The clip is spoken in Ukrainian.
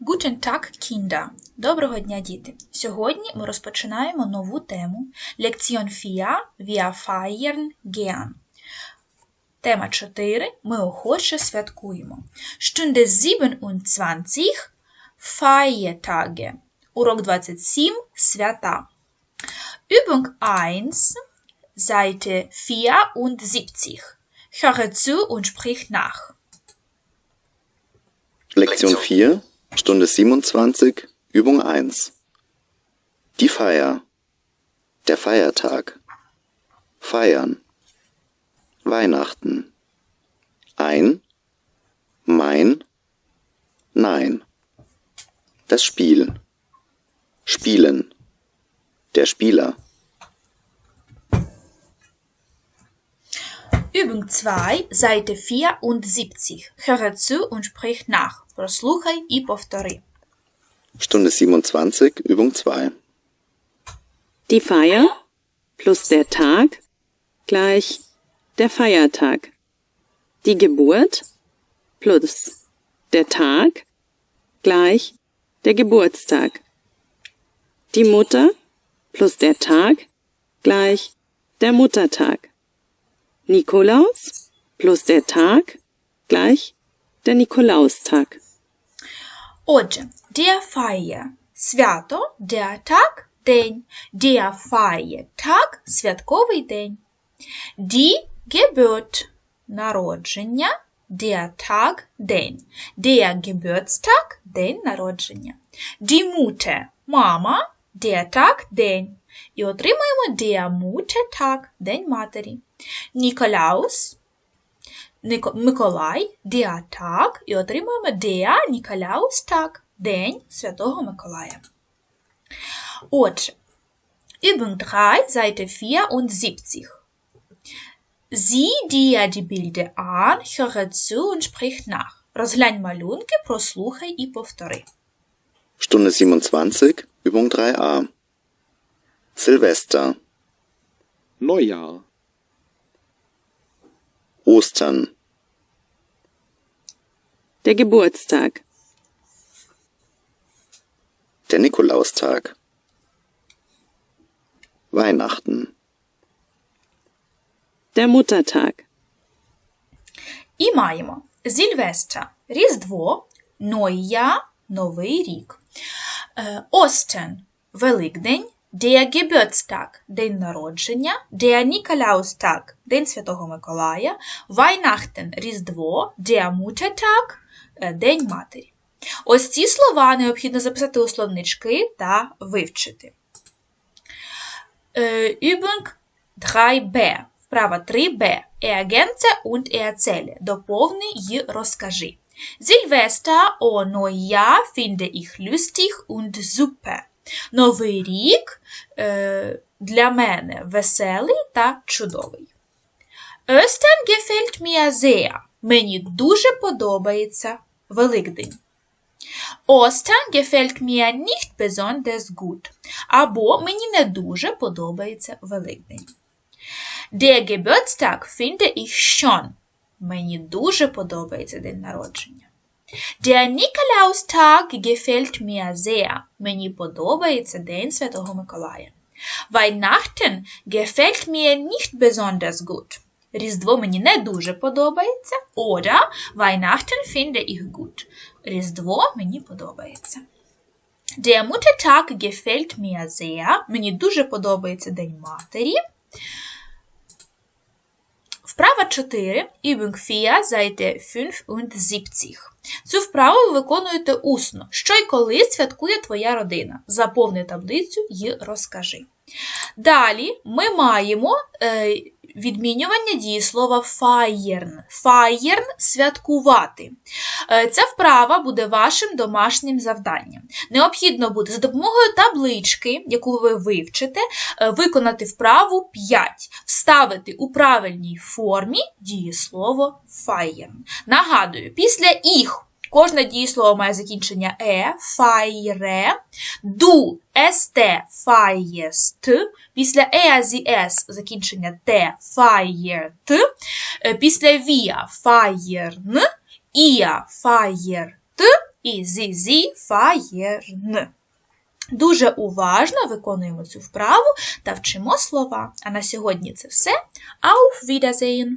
Guten Tag, Kinder! Доброго дня, діти! Сьогодні ми розпочинаємо нову тему Лекціон 4 Wir feiern gern. Тема 4. Ми охоче святкуємо. Stunde 27 Feiertage. Урок 27 Свята. Übung 1 Seite 74. Höre zu und sprich nach. Lektion 4, Stunde 27, Übung 1. Die Feier. Der Feiertag. Feiern. Weihnachten. Ein. Mein. Nein. Das Spiel. Spielen. Der Spieler. Übung 2, Seite 74. Höre zu und sprich nach. Прослухай і повтори. Stunde 27, Übung 2. Die Feier plus der Tag gleich der Feiertag. Die Geburt plus der Tag gleich der Geburtstag. Die Mutter plus der Tag gleich der Muttertag. Nikolaus plus der Tag gleich der Nikolaustag. Отже, der Feier – свято, der Tag – день, der Feiertag – святковий день. Die Geburt – народження, der Tag – день, der Geburtstag – день народження. Die Mutter – мама, der Tag – день. І отримаємо der Muttertag – день матері. Ніколаус Нико- Миколай, Tag, і отримуємо der Nikolaustag, День Святого Миколая. Отже, Übung 3, Seite 74. Sieh dir die Bilder an, höre zu und sprich nach. Розглянь малюнки, прослухай і повтори. Stunde 27, Übung 3a. Silvester. Neujahr, Ostern. Der Geburtstag. Der Nikolaustag. Weihnachten. Der Muttertag. І маємо Зільвестра – Різдво, Нойя – Новий рік, Е, Остен – Великдень, Der Geburtstag – День народження, Der Nikolaustag – День Святого Миколая, Weihnachten – Різдво, Der Muttertag – е, День Матері. Ось ці слова необхідно записати у словнички та вивчити. Äh, Übung 3b. Вправа 3b. Ergänze und erzähle. Доповни й розкажи. Silvester о Neujahr finde ich lustig und super. Новий рік е, для мене веселий та чудовий. Ostern gefällt mir sehr. Мені дуже подобається Великдень. Ostern gefällt mir nicht besonders gut. Або мені не дуже подобається Великдень. Der Geburtstag finde ich schon. Мені дуже подобається день народження. Der Nikolaustag gefällt mir sehr. Мені подобається День Святого Миколая. Weihnachten gefällt mir nicht besonders gut. Різдво мені не дуже подобається. Oder Weihnachten finde ich gut. Різдво мені подобається. Der Muttertag gefällt mir sehr. Мені дуже подобається День матері. Вправа 4, Übung 4, Seite 75. Цю вправу ви виконуєте усно. Що й коли святкує твоя родина? Заповни таблицю і розкажи. Далі ми маємо е, відмінювання дієслова feiern. Feiern – святкувати. Е, Ця вправа буде вашим домашнім завданням. Необхідно буде за допомогою таблички, яку ви вивчите, е, виконати вправу 5, вставити у правильній формі дієслово feiern. Нагадую, після їх Кожне дієслово має закінчення е, файре, ду, есте, фаєст, після е зі ес закінчення те, фаєрт, е, після вія, фаєрн, ія, фаєрт, і sie sie feiern. Дуже уважно виконуємо цю вправу та вчимо слова. А на сьогодні це все. Auf Wiedersehen!